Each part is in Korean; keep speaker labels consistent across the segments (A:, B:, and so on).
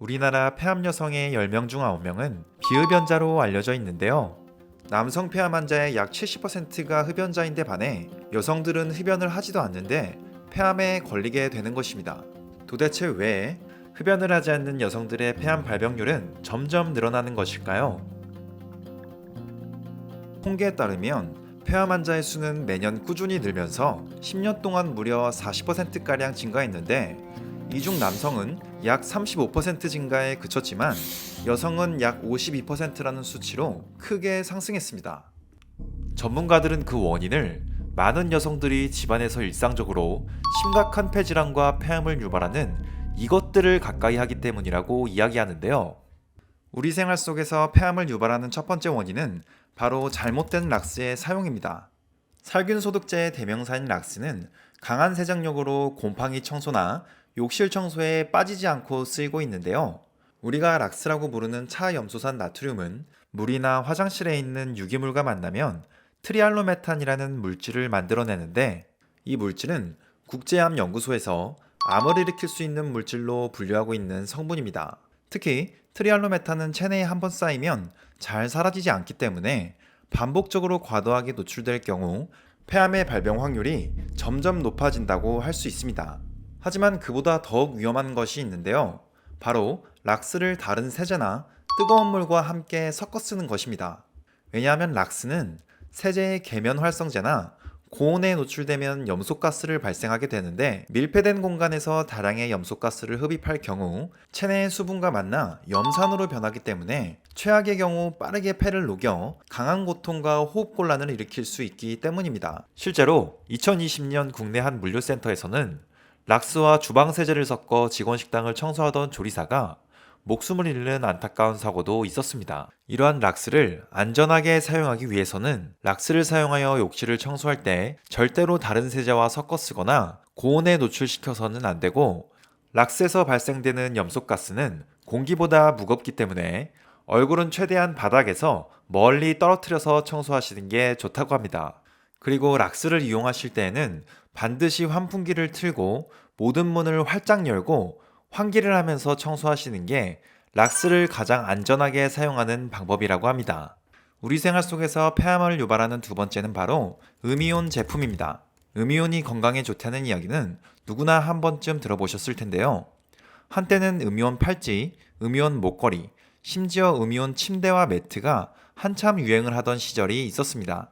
A: 우리나라 폐암 여성의 10명 중 9명은 비흡연자로 알려져 있는데요. 남성 폐암 환자의 약 70%가 흡연자인데 반해 여성들은 흡연을 하지도 않는데 폐암에 걸리게 되는 것입니다. 도대체 왜 흡연을 하지 않는 여성들의 폐암 발병률은 점점 늘어나는 것일까요? 통계에 따르면 폐암 환자의 수는 매년 꾸준히 늘면서 10년 동안 무려 40%가량 증가했는데 이중 남성은 약 35% 증가에 그쳤지만 여성은 약 52%라는 수치로 크게 상승했습니다. 전문가들은 그 원인을 많은 여성들이 집안에서 일상적으로 심각한 폐질환과 폐암을 유발하는 이것들을 가까이 하기 때문이라고 이야기하는데요. 우리 생활 속에서 폐암을 유발하는 첫 번째 원인은 바로 잘못된 락스의 사용입니다. 살균 소독제의 대명사인 락스는 강한 세정력으로 곰팡이 청소나 욕실 청소에 빠지지 않고 쓰이고 있는데요. 우리가 락스라고 부르는 차염소산 나트륨은 물이나 화장실에 있는 유기물과 만나면 트리알로메탄이라는 물질을 만들어내는데 이 물질은 국제암 연구소에서 암을 일으킬 수 있는 물질로 분류하고 있는 성분입니다. 특히 트리알로메탄은 체내에 한 번 쌓이면 잘 사라지지 않기 때문에 반복적으로 과도하게 노출될 경우 폐암의 발병 확률이 점점 높아진다고 할 수 있습니다. 하지만 그보다 더욱 위험한 것이 있는데요. 바로 락스를 다른 세제나 뜨거운 물과 함께 섞어 쓰는 것입니다. 왜냐하면 락스는 세제의 계면 활성제나 고온에 노출되면 염소가스를 발생하게 되는데 밀폐된 공간에서 다량의 염소가스를 흡입할 경우 체내의 수분과 만나 염산으로 변하기 때문에 최악의 경우 빠르게 폐를 녹여 강한 고통과 호흡곤란을 일으킬 수 있기 때문입니다. 실제로 2020년 국내 한 물류센터에서는 락스와 주방 세제를 섞어 직원 식당을 청소하던 조리사가 목숨을 잃는 안타까운 사고도 있었습니다. 이러한 락스를 안전하게 사용하기 위해서는 락스를 사용하여 욕실을 청소할 때 절대로 다른 세제와 섞어 쓰거나 고온에 노출시켜서는 안 되고 락스에서 발생되는 염소가스는 공기보다 무겁기 때문에 얼굴은 최대한 바닥에서 멀리 떨어뜨려서 청소하시는 게 좋다고 합니다. 그리고 락스를 이용하실 때에는 반드시 환풍기를 틀고 모든 문을 활짝 열고 환기를 하면서 청소하시는 게 락스를 가장 안전하게 사용하는 방법이라고 합니다. 우리 생활 속에서 폐암을 유발하는 두 번째는 바로 음이온 제품입니다. 음이온이 건강에 좋다는 이야기는 누구나 한 번쯤 들어보셨을 텐데요. 한때는 음이온 팔찌, 음이온 목걸이, 심지어 음이온 침대와 매트가 한참 유행을 하던 시절이 있었습니다.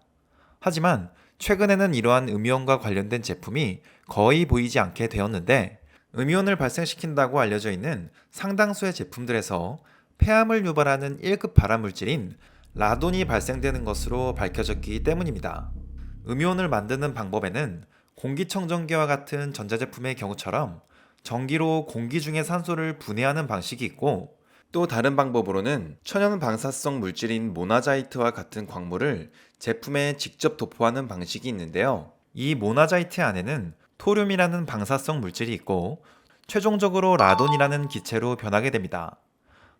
A: 하지만 최근에는 이러한 음이온과 관련된 제품이 거의 보이지 않게 되었는데 음이온을 발생시킨다고 알려져 있는 상당수의 제품들에서 폐암을 유발하는 1급 발암물질인 라돈이 발생되는 것으로 밝혀졌기 때문입니다. 음이온을 만드는 방법에는 공기청정기와 같은 전자제품의 경우처럼 전기로 공기 중의 산소를 분해하는 방식이 있고 또 다른 방법으로는 천연 방사성 물질인 모나자이트와 같은 광물을 제품에 직접 도포하는 방식이 있는데요. 이 모나자이트 안에는 토륨이라는 방사성 물질이 있고 최종적으로 라돈이라는 기체로 변하게 됩니다.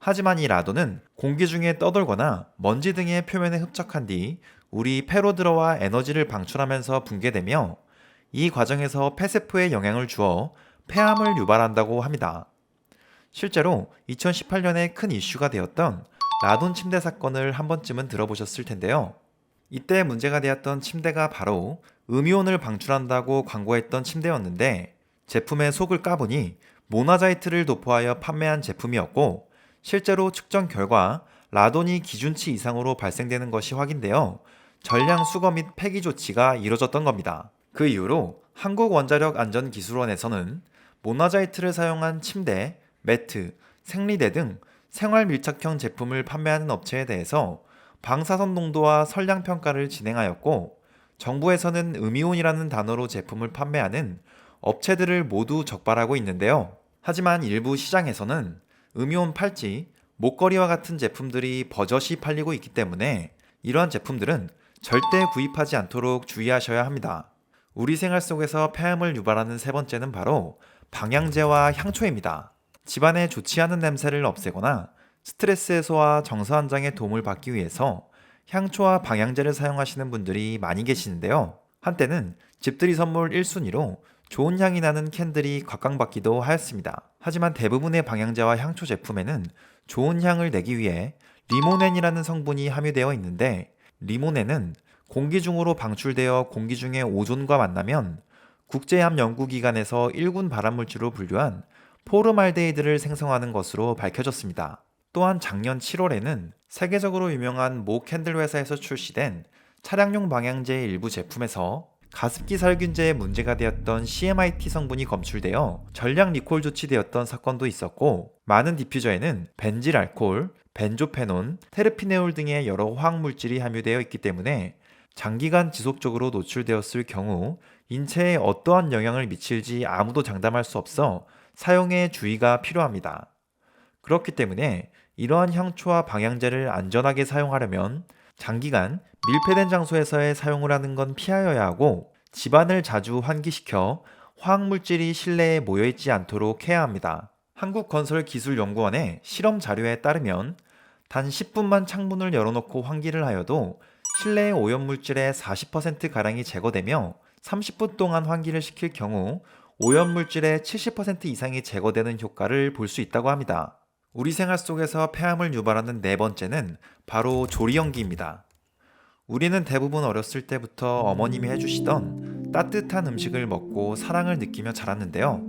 A: 하지만 이 라돈은 공기 중에 떠돌거나 먼지 등의 표면에 흡착한 뒤 우리 폐로 들어와 에너지를 방출하면서 붕괴되며 이 과정에서 폐세포에 영향을 주어 폐암을 유발한다고 합니다. 실제로 2018년에 큰 이슈가 되었던 라돈 침대 사건을 한 번쯤은 들어보셨을 텐데요. 이때 문제가 되었던 침대가 바로 음이온을 방출한다고 광고했던 침대였는데 제품의 속을 까보니 모나자이트를 도포하여 판매한 제품이었고 실제로 측정 결과 라돈이 기준치 이상으로 발생되는 것이 확인되어 전량 수거 및 폐기 조치가 이뤄졌던 겁니다. 그 이후로 한국원자력안전기술원에서는 모나자이트를 사용한 침대, 매트, 생리대 등 생활 밀착형 제품을 판매하는 업체에 대해서 방사선 농도와 선량 평가를 진행하였고 정부에서는 음이온이라는 단어로 제품을 판매하는 업체들을 모두 적발하고 있는데요. 하지만 일부 시장에서는 음이온 팔찌, 목걸이와 같은 제품들이 버젓이 팔리고 있기 때문에 이러한 제품들은 절대 구입하지 않도록 주의하셔야 합니다. 우리 생활 속에서 폐암을 유발하는 세 번째는 바로 방향제와 향초입니다. 집안에 좋지 않은 냄새를 없애거나 스트레스 해소와 정서 안정에 도움을 받기 위해서 향초와 방향제를 사용하시는 분들이 많이 계시는데요. 한때는 집들이 선물 1순위로 좋은 향이 나는 캔들이 각광받기도 하였습니다. 하지만 대부분의 방향제와 향초 제품에는 좋은 향을 내기 위해 리모넨이라는 성분이 함유되어 있는데 리모넨은 공기 중으로 방출되어 공기 중의 오존과 만나면 국제암 연구기관에서 1군 발암물질로 분류한 포르말데히드를 생성하는 것으로 밝혀졌습니다. 또한 작년 7월에는 세계적으로 유명한 모 캔들 회사에서 출시된 차량용 방향제의 일부 제품에서 가습기 살균제에 문제가 되었던 CMIT 성분이 검출되어 전량 리콜 조치되었던 사건도 있었고 많은 디퓨저에는 벤질 알코올, 벤조페논, 테르피네올 등의 여러 화학 물질이 함유되어 있기 때문에 장기간 지속적으로 노출되었을 경우 인체에 어떠한 영향을 미칠지 아무도 장담할 수 없어 사용에 주의가 필요합니다. 그렇기 때문에 이러한 향초와 방향제를 안전하게 사용하려면 장기간 밀폐된 장소에서의 사용을 하는 건 피하여야 하고 집안을 자주 환기시켜 화학물질이 실내에 모여있지 않도록 해야 합니다. 한국건설기술연구원의 실험 자료에 따르면 단 10분만 창문을 열어놓고 환기를 하여도 실내의 오염물질의 40%가량이 제거되며 30분 동안 환기를 시킬 경우 오염물질의 70% 이상이 제거되는 효과를 볼 수 있다고 합니다. 우리 생활 속에서 폐암을 유발하는 네 번째는 바로 조리연기입니다. 우리는 대부분 어렸을 때부터 어머님이 해주시던 따뜻한 음식을 먹고 사랑을 느끼며 자랐는데요.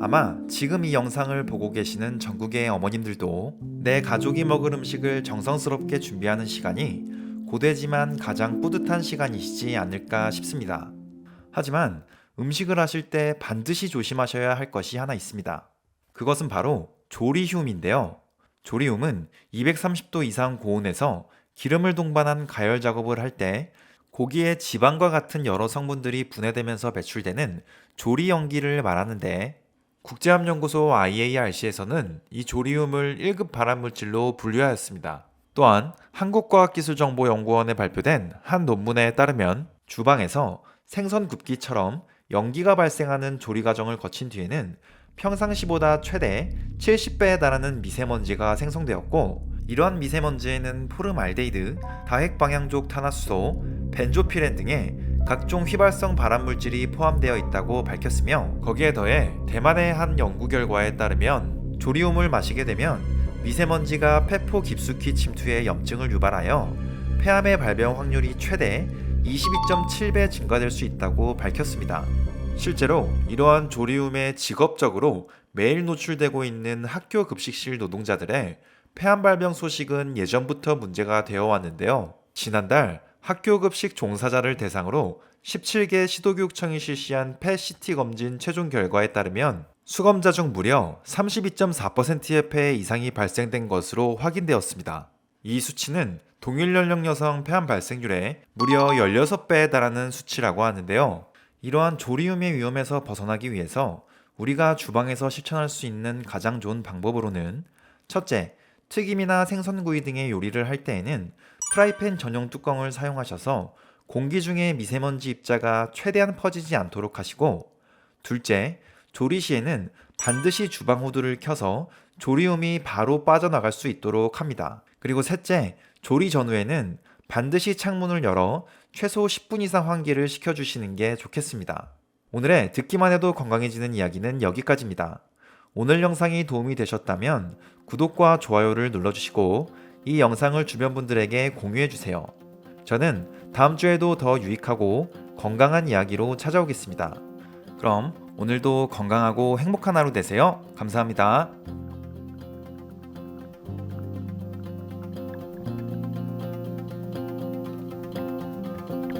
A: 아마 지금 이 영상을 보고 계시는 전국의 어머님들도 내 가족이 먹을 음식을 정성스럽게 준비하는 시간이 고되지만 가장 뿌듯한 시간이시지 않을까 싶습니다. 하지만 음식을 하실 때 반드시 조심하셔야 할 것이 하나 있습니다. 그것은 바로 조리휴움인데요. 조리움은 230도 이상 고온에서 기름을 동반한 가열 작업을 할 때 고기의 지방과 같은 여러 성분들이 분해되면서 배출되는 조리 연기를 말하는데 국제암연구소 IARC에서는 이 조리움을 1급 발암물질로 분류하였습니다. 또한 한국과학기술정보연구원에 발표된 한 논문에 따르면 주방에서 생선 굽기처럼 연기가 발생하는 조리 과정을 거친 뒤에는 평상시보다 최대 70배에 달하는 미세먼지가 생성되었고 이러한 미세먼지에는 포름알데히드, 다핵방향족 탄화수소, 벤조피렌 등의 각종 휘발성 발암물질이 포함되어 있다고 밝혔으며 거기에 더해 대만의 한 연구 결과에 따르면 조리움을 마시게 되면 미세먼지가 폐포 깊숙이 침투해 염증을 유발하여 폐암의 발병 확률이 최대 22.7배 증가될 수 있다고 밝혔습니다. 실제로 이러한 조리움에 직업적으로 매일 노출되고 있는 학교 급식실 노동자들의 폐암 발병 소식은 예전부터 문제가 되어 왔는데요. 지난달 학교 급식 종사자를 대상으로 17개 시도교육청이 실시한 폐CT 검진 최종 결과에 따르면 수검자 중 무려 32.4%의 폐 이상이 발생된 것으로 확인되었습니다. 이 수치는 동일 연령 여성 폐암 발생률의 무려 16배에 달하는 수치라고 하는데요. 이러한 조리움의 위험에서 벗어나기 위해서 우리가 주방에서 실천할 수 있는 가장 좋은 방법으로는 첫째, 튀김이나 생선구이 등의 요리를 할 때에는 프라이팬 전용 뚜껑을 사용하셔서 공기 중에 미세먼지 입자가 최대한 퍼지지 않도록 하시고 둘째, 조리 시에는 반드시 주방 후드를 켜서 조리움이 바로 빠져나갈 수 있도록 합니다. 그리고 셋째, 조리 전후에는 반드시 창문을 열어 최소 10분 이상 환기를 시켜주시는 게 좋겠습니다. 오늘의 듣기만 해도 건강해지는 이야기는 여기까지입니다. 오늘 영상이 도움이 되셨다면 구독과 좋아요를 눌러주시고 이 영상을 주변 분들에게 공유해주세요. 저는 다음 주에도 더 유익하고 건강한 이야기로 찾아오겠습니다. 그럼 오늘도 건강하고 행복한 하루 되세요. 감사합니다.